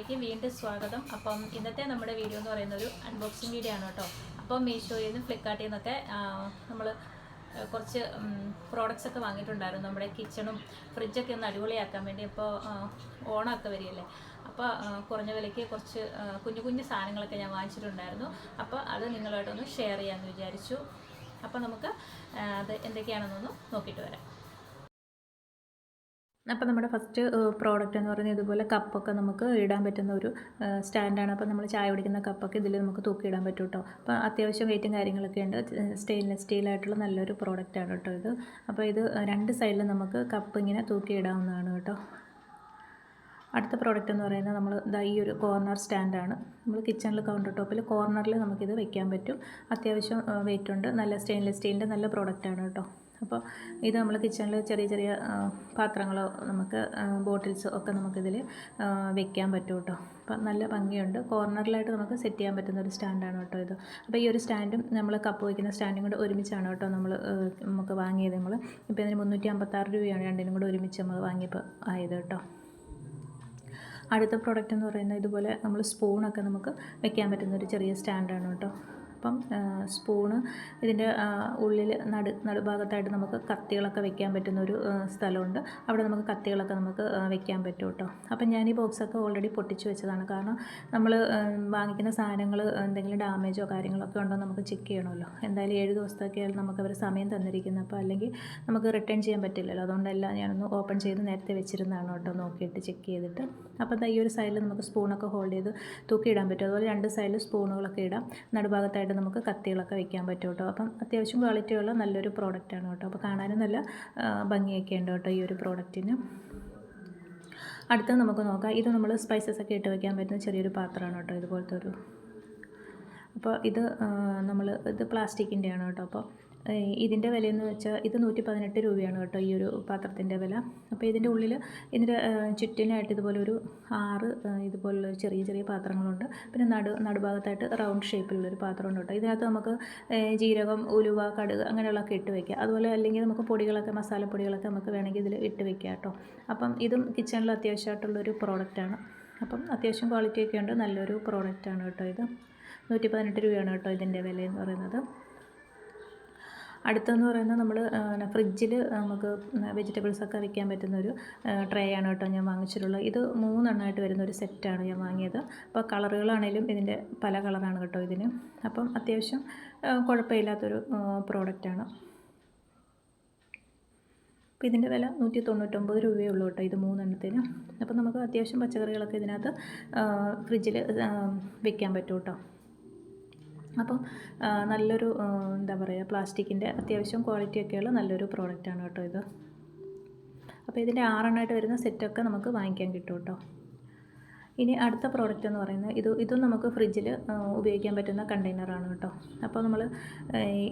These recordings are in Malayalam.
ചാനലിലേക്ക് വീണ്ടും സ്വാഗതം. അപ്പം ഇന്നത്തെ നമ്മുടെ വീഡിയോ എന്ന് പറയുന്ന ഒരു അൺബോക്സിങ് വീഡിയോ ആണ് കേട്ടോ. അപ്പം മീഷോയിൽ നിന്നും ഫ്ലിപ്കാർട്ടിൽ നിന്നൊക്കെ നമ്മൾ കുറച്ച് പ്രോഡക്റ്റ്സ് ഒക്കെ വാങ്ങിയിട്ടുണ്ടായിരുന്നു. നമ്മുടെ കിച്ചണും ഫ്രിഡ്ജൊക്കെ ഒന്ന് അടിപൊളിയാക്കാൻ വേണ്ടി ഇപ്പോൾ ഓണമൊക്കെ വരികയല്ലേ? അപ്പോൾ കുറഞ്ഞ വിലയ്ക്ക് കുറച്ച് കുഞ്ഞു കുഞ്ഞു സാധനങ്ങളൊക്കെ ഞാൻ വാങ്ങിച്ചിട്ടുണ്ടായിരുന്നു. അപ്പോൾ അത് നിങ്ങളായിട്ടൊന്ന് ഷെയർ ചെയ്യാമെന്ന് വിചാരിച്ചു. അപ്പോൾ നമുക്ക് അത് എന്തൊക്കെയാണെന്നൊന്ന് നോക്കിയിട്ട് വരാം. അപ്പോൾ നമ്മുടെ ഫസ്റ്റ് പ്രോഡക്റ്റ് എന്ന് പറയുന്നത് ഇതുപോലെ കപ്പൊക്കെ നമുക്ക് ഇടാൻ പറ്റുന്ന ഒരു സ്റ്റാൻഡാണ് അപ്പോൾ നമ്മൾ ചായ കുടിക്കുന്ന കപ്പൊക്കെ ഇതിൽ നമുക്ക് തൂക്കിയിടാൻ പറ്റും കേട്ടോ അപ്പോൾ അത്യാവശ്യം വെയിറ്റും കാര്യങ്ങളൊക്കെ ഉണ്ട്. സ്റ്റെയിൻലെസ് സ്റ്റീലായിട്ടുള്ള നല്ലൊരു പ്രോഡക്റ്റാണ് കേട്ടോ ഇത്. അപ്പോൾ ഇത് രണ്ട് സൈഡിലും നമുക്ക് കപ്പ് ഇങ്ങനെ തൂക്കിയിടാവുന്നതാണ് കേട്ടോ അടുത്ത പ്രോഡക്റ്റ് എന്ന് പറയുന്നത് നമ്മൾ ദാ ഈ ഒരു കോർണർ സ്റ്റാൻഡാണ് നമ്മൾ കിച്ചണിൽ കൗണ്ടർ ടോപ്പിൽ കോർണറിൽ നമുക്കിത് വെക്കാൻ പറ്റും. അത്യാവശ്യം വെയിറ്റ് ഉണ്ട്. നല്ല സ്റ്റെയിൻലെസ് സ്റ്റീലിന്റെ നല്ല പ്രോഡക്റ്റാണ് കേട്ടോ അപ്പോൾ ഇത് നമ്മൾ കിച്ചണിൽ ചെറിയ ചെറിയ പാത്രങ്ങളോ നമുക്ക് ബോട്ടിൽസോ ഒക്കെ നമുക്കിതിൽ വെക്കാൻ പറ്റും കേട്ടോ അപ്പം നല്ല ഭംഗിയുണ്ട്. കോർണറിലായിട്ട് നമുക്ക് സെറ്റ് ചെയ്യാൻ പറ്റുന്ന ഒരു സ്റ്റാൻഡാണ് കേട്ടോ ഇത്. അപ്പോൾ ഈ ഒരു സ്റ്റാൻഡും നമ്മൾ കപ്പ് വയ്ക്കുന്ന സ്റ്റാൻഡും കൂടെ ഒരുമിച്ചാണ് കേട്ടോ നമ്മൾ നമുക്ക് വാങ്ങിയത് നമ്മൾ ഇപ്പോൾ ഇതിന് മുന്നൂറ്റി അമ്പത്താറ് രൂപയാണ് രണ്ടിനും കൂടെ ഒരുമിച്ച് നമ്മൾ വാങ്ങിയപ്പോൾ ആയത് കേട്ടോ അടുത്ത പ്രോഡക്റ്റ് എന്ന് പറയുന്നത് ഇതുപോലെ നമ്മൾ സ്പൂണൊക്കെ നമുക്ക് വെക്കാൻ പറ്റുന്ന ഒരു ചെറിയ സ്റ്റാൻഡാണ് കേട്ടോ അപ്പം സ്പൂണ് ഇതിന്റെ ഉള്ളിൽ നടു നടുഭാഗത്തായിട്ട് നമുക്ക് കത്തികളൊക്കെ വെക്കാൻ പറ്റുന്ന ഒരു സ്ഥലമുണ്ട്. അവിടെ നമുക്ക് കത്തികളൊക്കെ നമുക്ക് വെക്കാൻ പറ്റും കേട്ടോ. അപ്പം ഞാൻ ഈ ബോക്സൊക്കെ ഓൾറെഡി പൊട്ടിച്ച് വെച്ചതാണ്. കാരണം നമ്മൾ വാങ്ങിക്കുന്ന സാധനങ്ങൾ എന്തെങ്കിലും ഡാമേജോ കാര്യങ്ങളൊക്കെ ഉണ്ടോ നമുക്ക് ചെക്ക് ചെയ്യണമല്ലോ. എന്തായാലും ഏഴ് ദിവസത്തൊക്കെയാണ് നമുക്ക് അവർ സമയം തന്നിരിക്കുന്നത് അപ്പോൾ അല്ലെങ്കിൽ നമുക്ക് റിട്ടേൺ ചെയ്യാൻ പറ്റില്ലല്ലോ. അതുകൊണ്ടെല്ലാം ഞാനൊന്ന് ഓപ്പൺ ചെയ്ത് നേരത്തെ വെച്ചിരുന്നതാണ് കേട്ടോ നോക്കിയിട്ട് ചെക്ക് ചെയ്തിട്ട്. അപ്പോൾ ഈ ഒരു സൈഡിൽ നമുക്ക് സ്പൂണൊക്കെ ഹോൾഡ് ചെയ്ത് തൂക്കിയിടാൻ പറ്റും. അതുപോലെ രണ്ട് സൈഡിൽ സ്പൂണുകളൊക്കെ ഇടാം. നടുഭാഗത്തായിട്ട് നമുക്ക് കത്തികളൊക്കെ വെക്കാൻ പറ്റും കേട്ടോ അപ്പം അത്യാവശ്യം ക്വാളിറ്റിയുള്ള നല്ലൊരു പ്രോഡക്റ്റാണ് കേട്ടോ. അപ്പോൾ കാണാനും നല്ല ഭംഗിയൊക്കെ ഉണ്ട് കേട്ടോ ഈ ഒരു പ്രോഡക്റ്റിന് അടുത്തത് നമുക്ക് നോക്കാം. ഇത് നമ്മൾ സ്പൈസസ് ഒക്കെ ഇട്ട് വെക്കാൻ പറ്റുന്ന ചെറിയൊരു പാത്രമാണ് കേട്ടോ ഇതുപോലത്തെ ഒരു. അപ്പോൾ ഇത് നമ്മൾ ഇത് പ്ലാസ്റ്റിക്കിന്റെയാണ് കേട്ടോ. അപ്പോൾ ഇതിന്റെ വിലയെന്ന് വെച്ചാൽ ഇത് നൂറ്റി പതിനെട്ട് രൂപയാണ് കേട്ടോ ഈ ഒരു പാത്രത്തിന്റെ വില. അപ്പോൾ ഇതിന്റെ ഉള്ളിൽ ഇതിന്റെ ചുറ്റിനായിട്ട് ഇതുപോലെ ഒരു ആറ് ഇതുപോലുള്ള ചെറിയ ചെറിയ പാത്രങ്ങളുണ്ട്. പിന്നെ നടു നടുഭാഗത്തായിട്ട് റൗണ്ട് ഷേപ്പിലുള്ളൊരു പാത്രമുണ്ട് കേട്ടോ. ഇതിനകത്ത് നമുക്ക് ജീരകം ഉലുവ കടുക് അങ്ങനെയുള്ളതൊക്കെ ഇട്ട് വയ്ക്കാം അതുപോലെ അല്ലെങ്കിൽ നമുക്ക് പൊടികളൊക്കെ മസാലപ്പൊടികളൊക്കെ നമുക്ക് വേണമെങ്കിൽ ഇതിൽ ഇട്ട് വയ്ക്കുക കേട്ടോ. അപ്പം ഇതും കിച്ചണിൽ അത്യാവശ്യമായിട്ടുള്ളൊരു പ്രോഡക്റ്റാണ്. അപ്പം അത്യാവശ്യം ക്വാളിറ്റിയൊക്കെ ഉണ്ട്. നല്ലൊരു പ്രോഡക്റ്റാണ് കേട്ടോ ഇത്. നൂറ്റി പതിനെട്ട് രൂപയാണ് കേട്ടോ ഇതിന്റെ വില എന്ന് പറയുന്നത്. അടുത്തെന്ന് പറയുന്നത് നമ്മൾ ഫ്രിഡ്ജിൽ നമുക്ക് വെജിറ്റബിൾസൊക്കെ വയ്ക്കാൻ പറ്റുന്നൊരു ട്രേ ആണ് കേട്ടോ ഞാൻ വാങ്ങിച്ചിട്ടുള്ളത്. ഇത് മൂന്നെണ്ണമായിട്ട് വരുന്ന ഒരു സെറ്റാണ് ഞാൻ വാങ്ങിയത്. അപ്പോൾ കളറുകളാണേലും ഇതിന്റെ പല കളറാണ് കേട്ടോ ഇതിന്. അപ്പം അത്യാവശ്യം കുഴപ്പമില്ലാത്തൊരു പ്രോഡക്റ്റാണ് അപ്പോൾ ഇതിന്റെ വില നൂറ്റി തൊണ്ണൂറ്റൊമ്പത് രൂപയേ ഉള്ളൂ കേട്ടോ ഇത് മൂന്നെണ്ണത്തിന്. അപ്പോൾ നമുക്ക് അത്യാവശ്യം പച്ചക്കറികളൊക്കെ ഇതിനകത്ത് ഫ്രിഡ്ജിൽ വെക്കാൻ പറ്റും കേട്ടോ. അപ്പം നല്ലൊരു എന്താ പറയുക പ്ലാസ്റ്റിക്കിന്റെ അത്യാവശ്യം ക്വാളിറ്റിയൊക്കെയുള്ള നല്ലൊരു പ്രോഡക്റ്റാണ് കേട്ടോ ഇത്. അപ്പോൾ ഇതിന്റെ ആറെണ്ണമായിട്ട് വരുന്ന സെറ്റൊക്കെ നമുക്ക് വാങ്ങിക്കാൻ കിട്ടും കേട്ടോ. ഇനി അടുത്ത പ്രോഡക്റ്റ് എന്ന് പറയുന്നത് ഇത് ഇതും നമുക്ക് ഫ്രിഡ്ജിൽ ഉപയോഗിക്കാൻ പറ്റുന്ന കണ്ടെയ്നറാണ് കേട്ടോ. അപ്പോൾ നമ്മൾ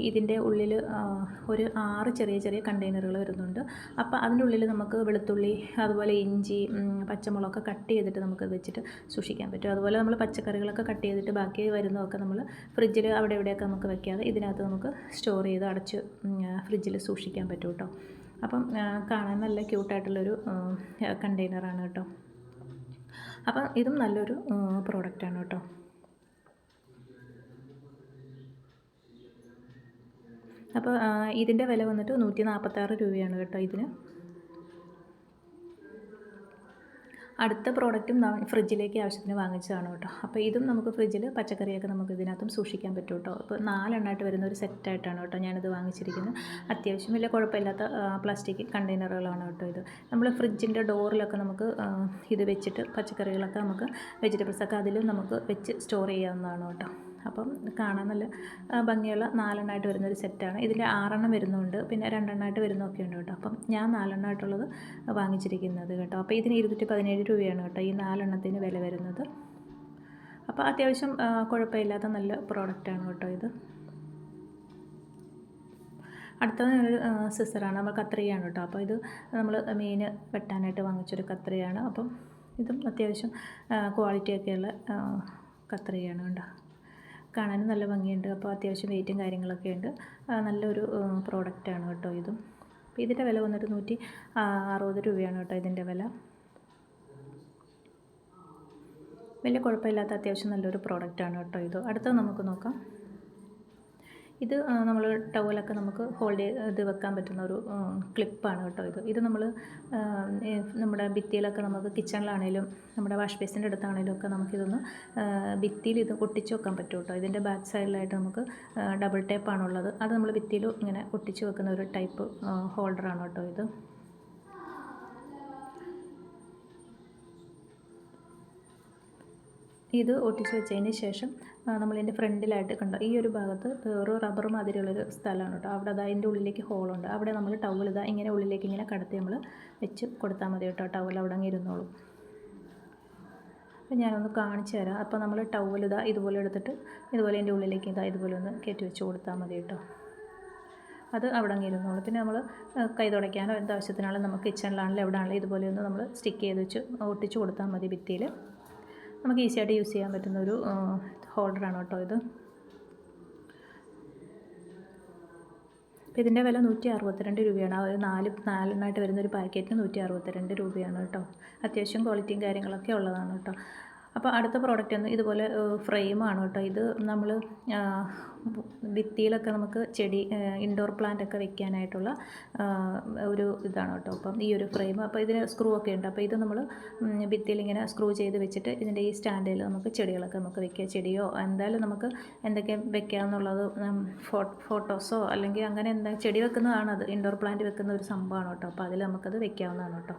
ഇതിന്റെ ഉള്ളിൽ ഒരു ആറ് ചെറിയ ചെറിയ കണ്ടെയ്നറുകൾ വരുന്നുണ്ട്. അപ്പോൾ അതിന്റെ ഉള്ളിൽ നമുക്ക് വെളുത്തുള്ളി അതുപോലെ ഇഞ്ചി പച്ചമുളകൊക്കെ കട്ട് ചെയ്തിട്ട് നമുക്ക് വെച്ചിട്ട് സൂക്ഷിക്കാൻ പറ്റും. അതുപോലെ നമ്മൾ പച്ചക്കറികളൊക്കെ കട്ട് ചെയ്തിട്ട് ബാക്കി വരുന്നതൊക്കെ നമ്മൾ ഫ്രിഡ്ജിൽ അവിടെ ഇവിടെയൊക്കെ നമുക്ക് വെക്കാതെ ഇതിനകത്ത് നമുക്ക് സ്റ്റോർ ചെയ്ത് അടച്ച് ഫ്രിഡ്ജിൽ സൂക്ഷിക്കാൻ പറ്റും കേട്ടോ. അപ്പം കാണാൻ നല്ല ക്യൂട്ടായിട്ടുള്ളൊരു കണ്ടെയ്നറാണ് കേട്ടോ. അപ്പം ഇതും നല്ലൊരു പ്രോഡക്റ്റാണ് കേട്ടോ. അപ്പോൾ ഇതിന്റെ വില വന്നിട്ട് നൂറ്റി നാൽപ്പത്താറ് രൂപയാണ് കേട്ടോ ഇതിന്. അടുത്ത പ്രോഡക്റ്റും ഫ്രിഡ്ജിലേക്ക് ആവശ്യത്തിന് വാങ്ങിച്ചതാണ് കേട്ടോ. അപ്പോൾ ഇതും നമുക്ക് ഫ്രിഡ്ജിൽ പച്ചക്കറിയൊക്കെ നമുക്ക് ഇതിനകത്തും സൂക്ഷിക്കാൻ പറ്റും കേട്ടോ. അപ്പോൾ നാലെണ്ണമായിട്ട് വരുന്ന ഒരു സെറ്റായിട്ടാണ് കേട്ടോ ഞാനിത് വാങ്ങിച്ചിരിക്കുന്നത്. അത്യാവശ്യം വലിയ കുഴപ്പമില്ലാത്ത പ്ലാസ്റ്റിക് കണ്ടെയ്നറുകളാണ് കേട്ടോ ഇത്. നമ്മൾ ഫ്രിഡ്ജിന്റെ ഡോറിലൊക്കെ നമുക്ക് ഇത് വെച്ചിട്ട് പച്ചക്കറികളൊക്കെ നമുക്ക് വെജിറ്റബിൾസൊക്കെ അതിലും നമുക്ക് വെച്ച് സ്റ്റോർ ചെയ്യാവുന്നതാണ് കേട്ടോ. അപ്പം കാണാൻ നല്ല ഭംഗിയുള്ള നാലെണ്ണമായിട്ട് വരുന്നൊരു സെറ്റാണ്. ഇതിൽ ആറെണ്ണം വരുന്നുണ്ട്. പിന്നെ രണ്ടെണ്ണമായിട്ട് വരുന്നൊക്കെ ഉണ്ട് കേട്ടോ. അപ്പം ഞാൻ നാലെണ്ണമായിട്ടുള്ളത് വാങ്ങിച്ചിരിക്കുന്നത് കേട്ടോ. അപ്പോൾ ഇതിന് ഇരുന്നൂറ്റി പതിനേഴ് രൂപയാണ് കേട്ടോ ഈ നാലെണ്ണത്തിന് വില വരുന്നത്. അപ്പോൾ അത്യാവശ്യം കുഴപ്പമില്ലാത്ത നല്ല പ്രോഡക്റ്റാണ് കേട്ടോ ഇത്. അടുത്തത് ഒരു സിസറാണ് നമ്മൾ കത്രികയാണ് കേട്ടോ. അപ്പോൾ ഇത് നമ്മൾ മീൻ വെട്ടാനായിട്ട് വാങ്ങിച്ചൊരു കത്രികയാണ്. അപ്പം ഇതും അത്യാവശ്യം ക്വാളിറ്റിയൊക്കെയുള്ള കത്രികയാണ് കേട്ടോ. കാണാനും നല്ല ഭംഗിയുണ്ട്. അപ്പോൾ അത്യാവശ്യം വെയിറ്റും കാര്യങ്ങളൊക്കെ ഉണ്ട്. നല്ലൊരു പ്രോഡക്റ്റാണ് കേട്ടോ ഇതും. അപ്പോൾ ഇതിന്റെ വില വന്നിട്ട് നൂറ്റി അറുപത് രൂപയാണ് കേട്ടോ ഇതിന്റെ വില. വലിയ കുഴപ്പമില്ലാത്ത അത്യാവശ്യം നല്ലൊരു പ്രോഡക്റ്റാണ് കേട്ടോ ഇത്. അടുത്തത് നമുക്ക് നോക്കാം. ഇത് നമ്മൾ ടവലൊക്കെ നമുക്ക് ഹോൾഡ് ചെയ്ത് വെക്കാൻ പറ്റുന്ന ഒരു ക്ലിപ്പാണ് കേട്ടോ ഇത്. ഇത് നമ്മൾ നമ്മുടെ ഭിത്തിയിലൊക്കെ നമുക്ക് കിച്ചണിലാണേലും നമ്മുടെ വാഷ് ബേസിന്റെ അടുത്താണേലും ഒക്കെ നമുക്കിതൊന്ന് ഭിത്തിയിൽ ഇത് ഒട്ടിച്ച് വെക്കാൻ പറ്റും കേട്ടോ. ഇതിന്റെ ബാക്ക് സൈഡിലായിട്ട് നമുക്ക് ഡബിൾ ടേപ്പാണുള്ളത് അത് നമ്മൾ ഭിത്തിയിൽ ഇങ്ങനെ ഒട്ടിച്ച് വെക്കുന്ന ഒരു ടൈപ്പ് ഹോൾഡറാണ് കേട്ടോ ഇത്. ഇത് ഒട്ടിച്ച് വെച്ചതിന് ശേഷം നമ്മളിതിന്റെ ഫ്രണ്ടിലായിട്ട് കണ്ടോ? ഈ ഒരു ഭാഗത്ത് ഒരു റബ്ബർ മാതിരിയുള്ളൊരു സ്ഥലമാണ് കേട്ടോ. അവിടെ അത് അതിന്റെ ഉള്ളിലേക്ക് ഹോളുണ്ട് അവിടെ നമ്മൾ ടവൽ ഇതാ ഇങ്ങനെ ഉള്ളിലേക്ക് ഇങ്ങനെ കടത്തി നമ്മൾ വെച്ച് കൊടുത്താൽ മതി കേട്ടോ. ടവൽ അവിടെ അങ്ങ് ഇരുന്നോളൂ. അപ്പോൾ ഞാനൊന്ന് കാണിച്ചു തരാം. അപ്പോൾ നമ്മൾ ടവൽ ഇതാ ഇതുപോലെ എടുത്തിട്ട് ഇതുപോലെ എന്റെ ഉള്ളിലേക്ക് ഇതാ ഇതുപോലെ ഒന്ന് കയറ്റി വെച്ച് കൊടുത്താൽ മതി കേട്ടോ. അത് അവിടെ അങ്ങ് ഇരുന്നോളൂ. പിന്നെ നമ്മൾ കൈ തുടയ്ക്കാനോ എന്താവശ്യത്തിനാണോ നമുക്ക് കിച്ചണിലാണെങ്കിലും എവിടെ ആണെങ്കിലും ഇതുപോലെ ഒന്ന് നമ്മൾ സ്റ്റിക്ക് ചെയ്ത് വെച്ച് ഒട്ടിച്ച് കൊടുത്താൽ മതി ഭിത്തിയിൽ. നമുക്ക് ഈസി ആയിട്ട് യൂസ് ചെയ്യാൻ പറ്റുന്ന ഒരു ഹോൾഡറാണ് കേട്ടോ ഇത്. അപ്പോൾ ഇതിന്റെ വില നൂറ്റി അറുപത്തിരണ്ട് രൂപയാണ്. ആ ഒരു നാല് നാലെണ്ണമായിട്ട് വരുന്ന ഒരു പാക്കറ്റിന് നൂറ്റി അറുപത്തിരണ്ട് രൂപയാണ് കേട്ടോ. അത്യാവശ്യം ക്വാളിറ്റിയും കാര്യങ്ങളൊക്കെ ഉള്ളതാണ് കേട്ടോ. അപ്പോൾ അടുത്ത പ്രോഡക്റ്റ് എന്ന് ഇതുപോലെ ഫ്രെയിമാണ് കേട്ടോ. ഇത് നമ്മൾ ഭിത്തിയിലൊക്കെ നമുക്ക് ചെടി ഇൻഡോർ പ്ലാന്റ് ഒക്കെ വെക്കാനായിട്ടുള്ള ഒരു ഇതാണ് കേട്ടോ. അപ്പം ഈ ഒരു ഫ്രെയിം അപ്പോൾ ഇതിന് സ്ക്രൂ ഒക്കെ ഉണ്ട്. അപ്പോൾ ഇത് നമ്മൾ ഭിത്തിയിൽ ഇങ്ങനെ സ്ക്രൂ ചെയ്ത് വെച്ചിട്ട് ഇതിന്റെ ഈ സ്റ്റാൻഡിൽ നമുക്ക് ചെടികളൊക്കെ നമുക്ക് വെക്കാം. ചെടിയോ എന്തായാലും നമുക്ക് എന്തൊക്കെ വെക്കാമെന്നുള്ളത് ഫോട്ടോസോ അല്ലെങ്കിൽ അങ്ങനെ എന്താ ചെടി വെക്കുന്നതാണ് അത് ഇൻഡോർ പ്ലാന്റ് വെക്കുന്ന ഒരു സംഭവമാണ് കേട്ടോ. അപ്പോൾ അതിൽ നമുക്കത് വെക്കാവുന്നതാണ് കേട്ടോ.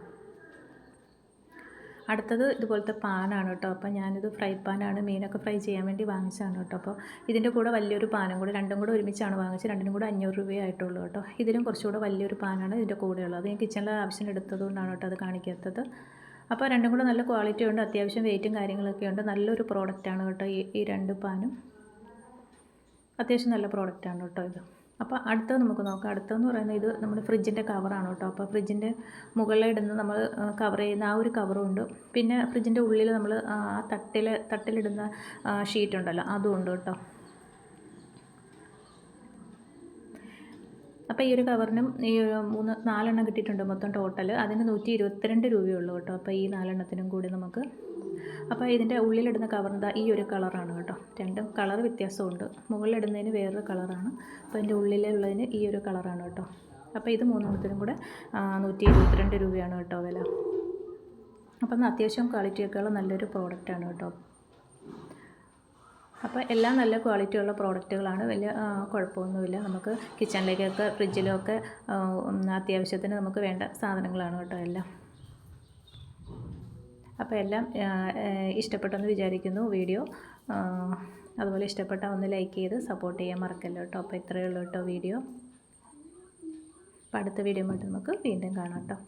അടുത്തത് ഇതുപോലത്തെ പാനാണ് കേട്ടോ. അപ്പോൾ ഞാനിത് ഫ്രൈ പാനാണ് മീനൊക്കെ ഫ്രൈ ചെയ്യാൻ വേണ്ടി വാങ്ങിച്ചതാണ് കേട്ടോ. അപ്പോൾ ഇതിന്റെ കൂടെ വലിയൊരു പാനും കൂടെ രണ്ടും കൂടെ ഒരുമിച്ചാണ് വാങ്ങിച്ചത്. രണ്ടിനും കൂടെ അഞ്ഞൂറ് രൂപയായിട്ടുള്ളൂ കേട്ടോ. ഇതിലും കുറച്ചുകൂടെ വലിയൊരു പാനാണ് ഇതിന്റെ കൂടെയുള്ളത്. ഞാൻ കിച്ചണിലെ ആവശ്യം എടുത്തതുകൊണ്ടാണ് കേട്ടോ അത് കാണിക്കാത്തത്. അപ്പോൾ രണ്ടും കൂടെ നല്ല ക്വാളിറ്റി ഉണ്ട് അത്യാവശ്യം വെയിറ്റും കാര്യങ്ങളൊക്കെ ഉണ്ട്. നല്ലൊരു പ്രോഡക്റ്റാണ് കേട്ടോ ഈ ഈ രണ്ട് പാനും. അത്യാവശ്യം നല്ല പ്രോഡക്റ്റാണ് കേട്ടോ ഇത്. അപ്പോൾ അടുത്തത് നമുക്ക് നോക്കാം. അടുത്തതെന്ന് പറയുന്നത് ഇത് നമ്മുടെ ഫ്രിഡ്ജിന്റെ കവറാണ് കേട്ടോ. അപ്പോൾ ഫ്രിഡ്ജിന്റെ മുകളിലിടുന്ന നമ്മൾ കവർ ചെയ്യുന്ന ആ ഒരു കവറും ഉണ്ട്. പിന്നെ ഫ്രിഡ്ജിന്റെ ഉള്ളിൽ നമ്മൾ ആ തട്ടിൽ തട്ടിലിടുന്ന ഷീറ്റ് ഉണ്ടല്ലോ അതും ഉണ്ട് കേട്ടോ. അപ്പോൾ ഈ ഒരു കവറിനും ഈ മൂന്ന് നാലെണ്ണം കിട്ടിയിട്ടുണ്ട് മൊത്തം ടോട്ടൽ അതിന് നൂറ്റി ഇരുപത്തിരണ്ട് രൂപയുള്ളൂ കേട്ടോ. അപ്പോൾ ഈ നാലെണ്ണത്തിനും കൂടി നമുക്ക് അപ്പോൾ ഇതിന്റെ ഉള്ളിലിടുന്ന കവറിന്റെ ഈ ഒരു കളറാണ് കേട്ടോ. രണ്ടും കളർ വ്യത്യാസമുണ്ട്. മുകളിലിടുന്നതിന് വേറൊരു കളറാണ് അപ്പോൾ അതിന്റെ ഉള്ളിലുള്ളതിന് ഈ ഒരു കളറാണ് കേട്ടോ. അപ്പോൾ ഇത് മൂന്നെണ്ണത്തിനും കൂടെ നൂറ്റി ഇരുപത്തിരണ്ട് രൂപയാണ് കേട്ടോ വില. അപ്പം അത്യാവശ്യം ക്വാളിറ്റിയൊക്കെയുള്ള നല്ലൊരു പ്രോഡക്റ്റാണ് കേട്ടോ. അപ്പോൾ എല്ലാം നല്ല ക്വാളിറ്റി ഉള്ള പ്രോഡക്റ്റുകളാണ് വലിയ കുഴപ്പമൊന്നുമില്ല. നമുക്ക് കിച്ചണിലേക്കൊക്കെ ഫ്രിഡ്ജിലൊക്കെ അത്യാവശ്യത്തിന് നമുക്ക് വേണ്ട സാധനങ്ങളാണ് കേട്ടോ എല്ലാം. അപ്പോൾ എല്ലാം ഇഷ്ടപ്പെട്ടെന്ന് വിചാരിക്കുന്നു വീഡിയോ. അതുപോലെ ഇഷ്ടപ്പെട്ട ഒന്ന് ലൈക്ക് ചെയ്ത് സപ്പോർട്ട് ചെയ്യാൻ മറക്കല്ലോ കേട്ടോ. അപ്പോൾ ഇത്രയേ ഉള്ളൂ കേട്ടോ വീഡിയോ. അപ്പോൾ അടുത്ത വീഡിയോ ആയിട്ട് നമുക്ക് വീണ്ടും കാണാം കേട്ടോ.